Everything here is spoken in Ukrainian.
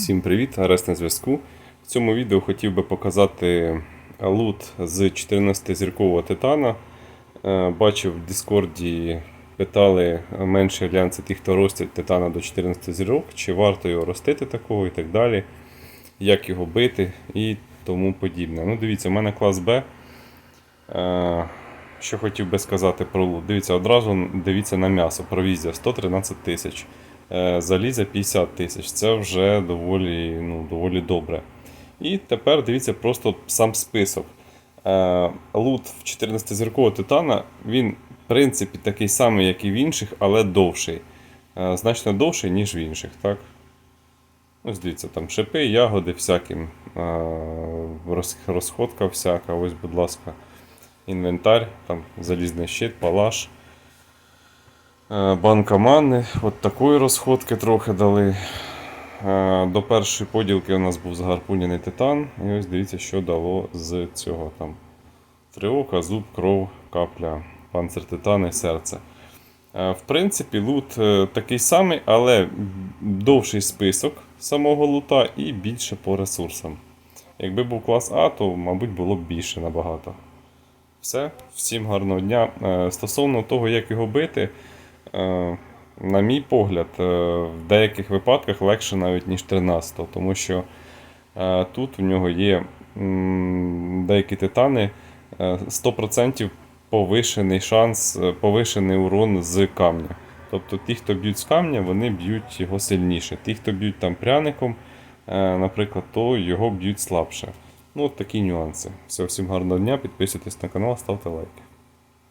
Всім привіт, Арест на зв'язку. В цьому відео хотів би показати лут з 14-зіркового титана. Е, Бачив в Діскорді питали менші альянси ті, хто ростять титана до 14 зірок, чи варто його ростити такого і так далі, як його бити і тому подібне. Ну, дивіться, у мене клас Б. Е, Що хотів би сказати про лут. Дивіться, одразу дивіться на м'ясо. Провізія 113 тисяч. Е, Заліза 50 тисяч. Це вже доволі, ну, доволі добре. І тепер дивіться просто сам список. Е, Лут в 14-зіркового титана, він, в принципі, такий самий, як і в інших, але довший. Е, Значно довший, ніж в інших. так? Ось дивіться, там шипи, ягоди всяким. Розходка всяка. Ось, будь ласка, інвентар, там залізний щит, палаш. Е, Банка мани, от такої розходки трохи дали. Е, До першої поділки у нас був загарпуняний титан. І ось дивіться, що дало з цього там. Триока, зуб, кров, капля, панцир титана і серце. Е, В принципі, лут такий самий, але довший список самого лута і більше по ресурсам. Якби був клас А, то, мабуть, було б більше набагато. Все, всім гарного дня. Стосовно того, як його бити, на мій погляд, е, в деяких випадках легше навіть, ніж 13 тому що е, тут в нього є деякі титани е, 100% повишений шанс, е, повишений урон з камня. Тобто ті, хто б'ють з камня, вони б'ють його сильніше. Ті, хто б'ють там пряником, е, наприклад, то його б'ють слабше. Ну, от такі нюанси. Все, всім гарного дня, підписуйтесь на канал, ставте лайки.